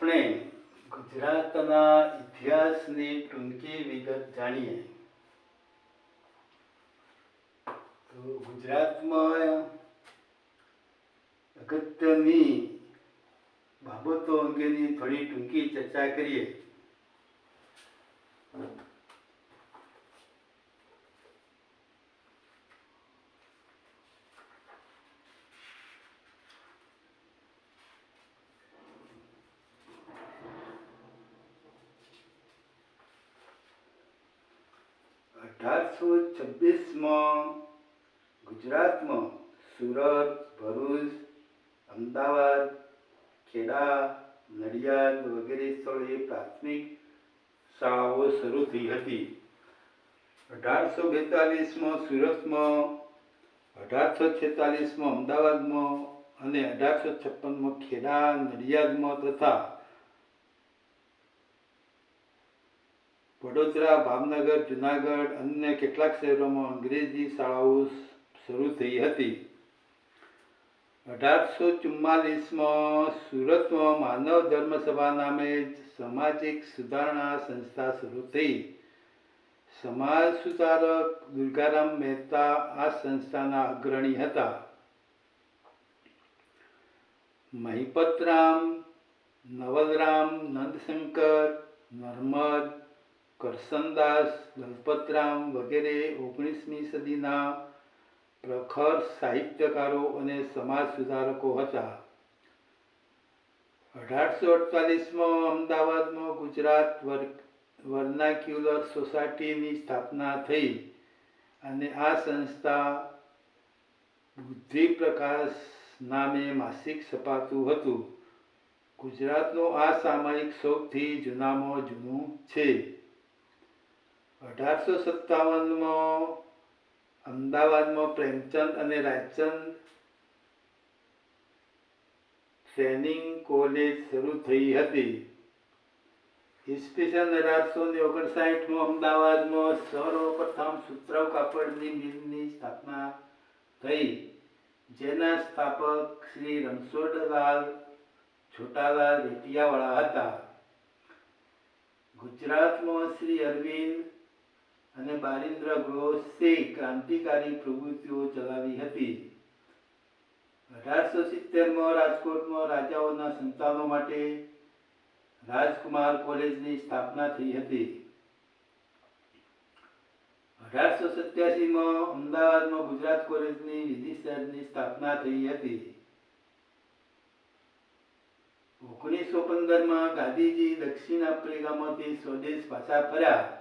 આપણે ગુજરાતના ઇતિહાસની ટૂંકી વિગત જાણીએ. તો ગુજરાતમાં અગત્યની બાબતો અંગેની થોડી ટૂંકી ચર્ચા કરીએ. અઢારસો છવ્વીસમાં ગુજરાતમાં સુરત, ભરૂચ, અમદાવાદ, ખેડા, નડિયાદ વગેરે સ્થળોએ પ્રાથમિક શાળાઓ શરૂ થઈ હતી. અઢારસો બેતાલીસમાં સુરતમાં, અઢારસો છેતાલીસમાં અમદાવાદમાં અને અઢારસો છપ્પનમાં ખેડા, નડિયાદમાં તથા વડોદરા, ભાવનગર, જુનાગઢ અન્ય કેટલાક શહેરોમાં અંગ્રેજી શાળાઓ શરૂ થઈ હતી. અઢારસો ચુમ્માલીસમાં સુરતમાં માનવ ધર્મ સભા નામે સામાજિક સુધારણા સંસ્થા શરૂ થઈ. સમાજ સુધારક દુર્ગારામ મહેતા આ સંસ્થાના અગ્રણી હતા. મહિપતરામ, નવલરામ, નંદશંકર, નર્મદ કરસનદાસ દલપતરામ વગેરે ઓગણીસમી સદીના પ્રખર સાહિત્યકારો અને સમાજ સુધારકો હતા. અઢારસો અડતાલીસમાં અમદાવાદમાં ગુજરાત વર્નાક્યુલર સોસાયટીની સ્થાપના થઈ અને આ સંસ્થા બુદ્ધિપ્રકાશ નામે માસિક છપાતું હતું. ગુજરાતનું આ સામાયિક સૌથી જૂનામાં જૂનું છે. અઢારસો સત્તાવનમાં અમદાવાદમાં પ્રેમચંદ અને રાજચંદ ટ્રેનિંગ કોલેજ શરૂ થઈ હતી. ઈસવીસન અઢારસો ને ઓગણસાઠમાં અમદાવાદમાં સર્વપ્રથમ સુત્રવ કાપડની મિલની સ્થાપના થઈ, જેના સ્થાપક શ્રી રણછોડલાલ છોટાલાલ રેટિયાવાળા હતા. ગુજરાતમાં શ્રી અરવિંદ અને બારિન્દ્ર ઘોષે ક્રાંતિકારી પ્રવૃત્તિઓ ચલાવી હતી. અઢારસો સિત્તેરમાં રાજકોટમાં રાજાઓના સંતાનો માટે રાજકુમાર કોલેજની સ્થાપના થઈ હતી. અઢારસો સત્યાસીમાં અમદાવાદમાં ગુજરાત કોલેજની વિધિસરની સ્થાપના થઈ હતી. ઓગણીસો પંદરમાં ગાંધીજી દક્ષિણ આફ્રિકામાંથી સ્વદેશ પાછા ફર્યા.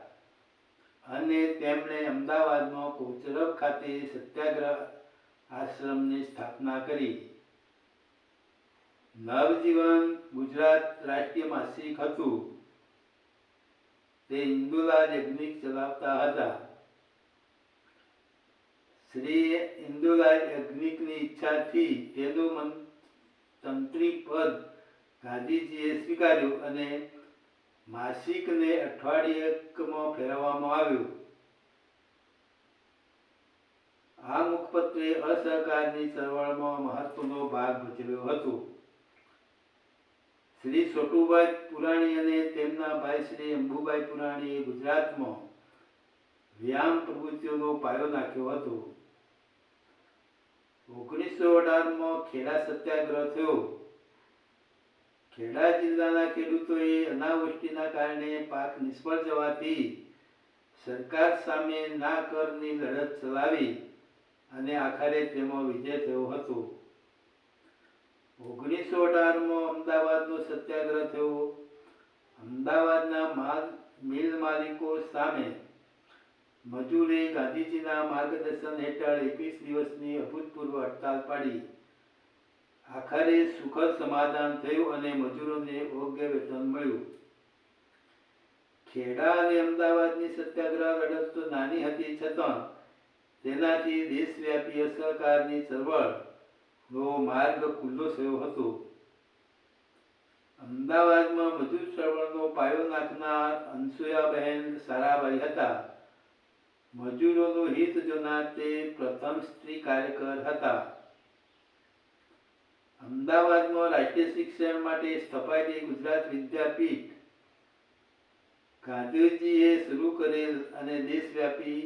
અને તેમણે અમદાવાદમાં કોચરબ ખાતે સત્યાગ્રહ આશ્રમની સ્થાપના કરી. નવજીવન ગુજરાત રાષ્ટ્રીય માસિક હતું. તે ઇન્દુલાલ યજ્ઞિક ચલાવતા હતા. શ્રી ઇન્દુલાલ યજ્ઞિકની ઈચ્છાથી તેનું મન તંત્રી પદ ગાંધીજીએ સ્વીકાર્યું અને માસિકને અઠવાડિયકમાં ફેરવવામાં આવ્યું. આ મુખપત્રે અસહકારની ચળવળમાં મહત્વનો ભાગ ભજવ્યો હતો. શ્રી છોટુભાઈ પુરાણી અને તેમના ભાઈ શ્રી અંબુભાઈ પુરાણીએ ગુજરાતમાં વ્યાયામ પ્રવૃત્તિઓનો પાયો નાખ્યો હતો. ઓગણીસો અઢારમાં ખેડા સત્યાગ્રહ થયો. ખેડા જિલ્લાના ખેડૂતોએ અનાવૃષ્ટિના કારણે પાક નિષ્ફળ જવાથી સરકાર સામે ના કરની લડત ચલાવી અને આખરે તેમાં વિજય થયો હતો. ઓગણીસો અઢારમાં અમદાવાદનો સત્યાગ્રહ થયો. અમદાવાદના માલ, મિલ માલિકો સામે મજૂરે ગાંધીજીના માર્ગદર્શન હેઠળ એકવીસ દિવસની અભૂતપૂર્વ હડતાલ પાડી. આખરે સુખદ સમાધાન થયું અને મજૂરોને યોગ્ય વેતન મળ્યું. ખેડા અને અમદાવાદની સત્યાગ્રહ લડત તો નાની હતી છતાં તેનાથી દેશવ્યાપી અસહકારની ચળવળનો માર્ગ ખુલ્લો થયો હતો. અમદાવાદમાં મજૂર ચળવળનો પાયો નાખનાર અનસુયાબહેન સારાભાઈ હતા. મજૂરોનું હિત જોનાર તે પ્રથમ સ્ત્રી કાર્યકર હતા. અમદાવાદમાં રાષ્ટ્રીય શિક્ષણ માટે સ્થપાયેલી ગુજરાત વિદ્યાપીઠ ગાંધીજીએ શરૂ કરેલ અને દેશવ્યાપી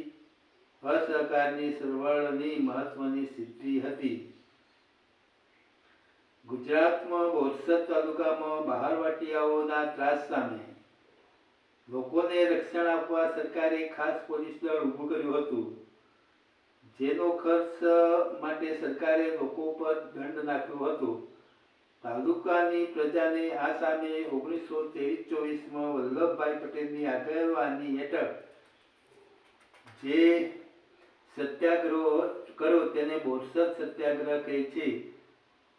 અસહકારની સરવાળની મહત્વની સિદ્ધિ હતી. ગુજરાતમાં બોરસદ તાલુકામાં બહારવાટિયાઓના ત્રાસ સામે લોકોને રક્ષણ આપવા સરકારે ખાસ પોલીસ દળ ઊભું કર્યું હતું, જેનો ખર્ચ માટે સરકારે લોકો પર દંડ નાખ્યો હતો. તાલુકાની પ્રજાને આ સામે ઓગણીસો ત્રેવીસ ચોવીસમાં વલ્લભભાઈ પટેલની આગેવાની હેઠળ જે સત્યાગ્રહ કરો તેને બોરસદ સત્યાગ્રહ કહે છે.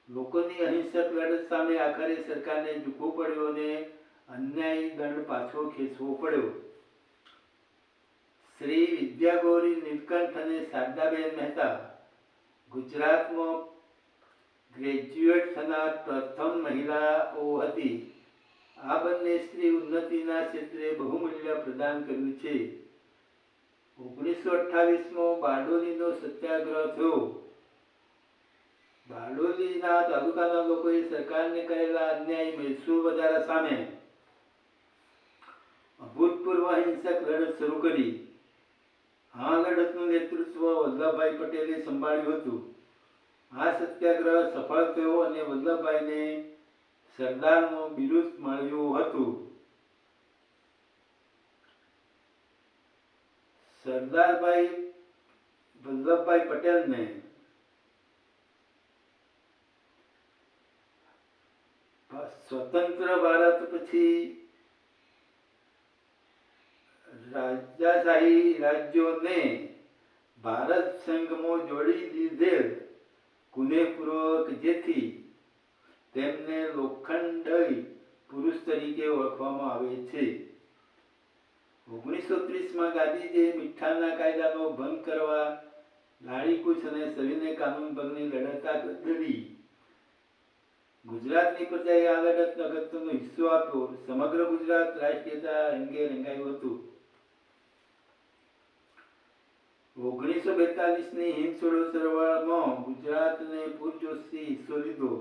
લોકોની અહિંસક લડત સામે આખરે સરકારને ઝૂકવું પડ્યો અને અન્યાયી દંડ પાછો ખેંચવો પડ્યો. શ્રી વિદ્યાગૌરી નીલકંઠ અને શારદાબેન મહેતા ગુજરાતમાં ગ્રેજ્યુએટ થનાર પ્રથમ મહિલાઓ હતી. આ બંને સ્ત્રી ઉન્નતિના ક્ષેત્રે બહુમૂલ્ય પ્રદાન કર્યું છે. ઓગણીસો અઠ્ઠાવીસમાં બારડોલીનો સત્યાગ્રહ થયો. બારડોલીના તાલુકાના લોકોએ સરકારને કરેલા અન્યાય મહેસૂલ વધારા સામે અભૂતપૂર્વ હિંસક લડત શરૂ કરી. આ લડતનું નેતૃત્વ વલ્લભભાઈ પટેલે સંભાળ્યું હતું. આ સત્યાગ્રહ સફળ થયો અને વલ્લભભાઈને સરદારનું બિરુદ મળ્યું હતું. સરદારભાઈ, વલ્લભભાઈ પટેલને સ્વતંત્ર ભારત પછી રાજાશાહી રાજ્યોને ભારત સંઘમાં જોડી દીધેલ કુનેપૂર્વક જેથી તેમને લોખંડી પુરુષ તરીકે ઓળખવામાં આવે છે. ઓગણીસો ત્રીસમાં ગાંધીજીએ મીઠાના કાયદાનો ભંગ કરવા લાડીકૂચ અને સવિનય કાનૂન ભંગની લડત કરી ગુજરાતની પ્રજાએ આ લડતનો અગત્યનો હિસ્સો આપ્યો. સમગ્ર ગુજરાત રાષ્ટ્રીયતા રંગે રંગાયું હતું. ઓગણીસો બેતાલીસની હિંદ છોડો ચળવળમાં ગુજરાતને પૂરજોશથી હિસ્સો લીધો.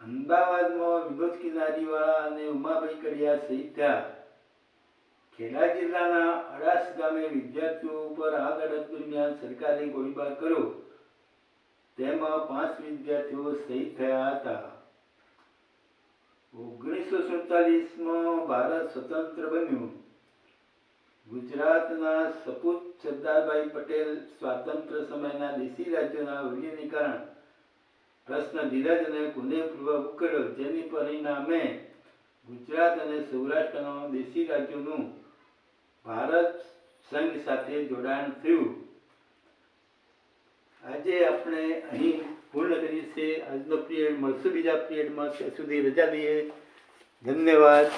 અમદાવાદમાં વિનોદ કિનારીવાળા અને ઉમાભાઈ કડિયા શહીદ થયા ખેડા જિલ્લાના અડાસ ગામે વિદ્યાર્થીઓ ઉપર આ લડત દરમિયાન સરકારે ગોળીબાર કર્યો. તેમાં પાંચ વિદ્યાર્થીઓ શહીદ થયા હતા. ઓગણીસો સુડતાલીસમાં ભારત સ્વતંત્ર બન્યું. ગુજરાતના સપૂત સરદારભાઈ પટેલ સ્વાતંત્ર્ય સમયના દેશી રાજ્યોના વિલીનીકરણ પ્રશ્ન ધીરજ અને કુનેપૂર્વક ઉકેલ્યો, જેની પરિણામે ગુજરાત અને સૌરાષ્ટ્રના દેશી રાજ્યોનું ભારત સંઘ સાથે જોડાણ થયું. આજે આપણે અહીં પૂર્ણ કરીએ છીએ. આજનો પિરિયડ મળશું બીજા પિરિયડમાં ત્યાં સુધી રજા લઈએ ધન્યવાદ.